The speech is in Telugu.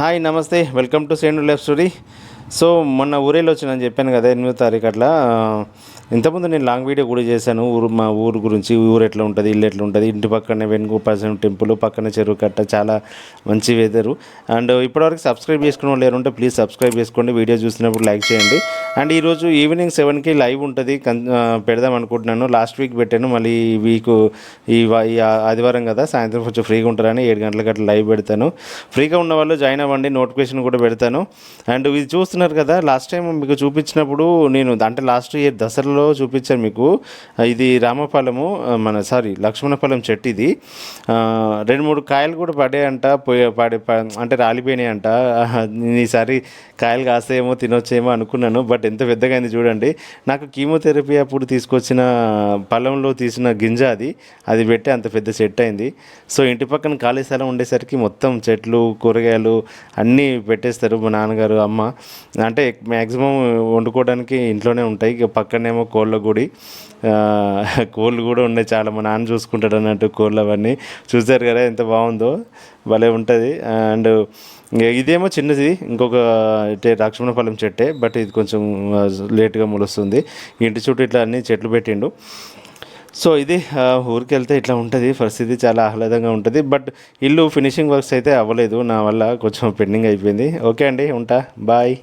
హాయ్ నమస్తే. Welcome to Sandu life story. So మొన్న ఊరేళ్ళు వచ్చినని చెప్పాను కదా ఎనిమిదో తారీఖు అట్లా. ఇంతకుముందు నేను లాంగ్ వీడియో కూడా చేశాను. ఊరు మా ఊరు గురించి ఊరు ఎట్లా ఉంటుంది ఇల్లు ఎట్లా ఉంటుంది ఇంటి పక్కనే వెనుకపాసం టెంపుల్ పక్కన చెరువు కట్ట చాలా మంచి వెదరు అండ్ ఇప్పటివరకు సబ్స్క్రైబ్ చేసుకున్న వాళ్ళు ఎవరుంటే ప్లీజ్ సబ్స్క్రైబ్ చేసుకోండి. వీడియో చూసినప్పుడు లైక్ చేయండి. అండ్ ఈరోజు ఈవినింగ్ సెవెన్కి లైవ్ ఉంటుంది. కన్ పెడదాం అనుకుంటున్నాను. లాస్ట్ వీక్ పెట్టాను. మళ్ళీ ఈ వీక్ ఈ ఆదివారం కదా సాయంత్రం కొంచెం ఫ్రీగా ఉంటారని ఏడు గంటలకు అట్లా లైవ్ పెడతాను. ఫ్రీగా ఉన్న వాళ్ళు జాయిన్ అవ్వండి. నోటిఫికేషన్ కూడా పెడతాను. అండ్ ఇది చూస్తున్నారు కదా లాస్ట్ టైం మీకు చూపించినప్పుడు నేను అంటే లాస్ట్ ఇయర్ దసరాలో చూపించాను మీకు. ఇది రామఫలము మన సారీ లక్ష్మణఫలం చెట్టు ఇది. రెండు మూడు కాయలు కూడా పడేయంట. పోయే పడే అంటే రాలిపోయినాయంట. అంట ఈసారి కాయలు కాస్తాయేమో తినొచ్చేమో అనుకున్నాను. బట్ ఎంత పెద్దగా అయింది చూడండి. నాకు కీమోథెరపీ అప్పుడు తీసుకొచ్చిన పొలంలో తీసిన గింజ అది. అది పెట్టి అంత పెద్ద చెట్టు అయింది. సో ఇంటి పక్కన ఖాళీ స్థలం ఉండేసరికి మొత్తం చెట్లు కూరగాయలు అన్నీ పెట్టేస్తారు మా నాన్నగారు అమ్మ. అంటే మ్యాక్సిమం వండుకోవడానికి ఇంట్లోనే ఉంటాయి. ఇక పక్కనేమో కోళ్ళ గుడి. కోళ్ళు కూడా ఉన్నాయి చాలా. మా నాన్న చూసుకుంటాడు అన్నట్టు కోళ్ళు అవన్నీ. చూసారు కదా ఎంత బాగుందో. భలే ఉంటుంది. అండ్ ఇదేమో చిన్నది. ఇంకొక రాక్షమణ ఫలం చెట్టే బట్ ఇది కొంచెం లేట్గా మొలుస్తుంది. ఇంటి చుట్టూ ఇట్లా అన్ని చెట్లు పెట్టిండు. సో ఇది ఊరికి వెళ్తే ఇట్లా ఉంటుంది. పరిస్థితి చాలా ఆహ్లాదంగా ఉంటుంది. బట్ ఇల్లు ఫినిషింగ్ వర్క్స్ అయితే అవ్వలేదు. నా వల్ల కొంచెం పెండింగ్ అయిపోయింది. ఓకే అండి ఉంటా. బాయ్.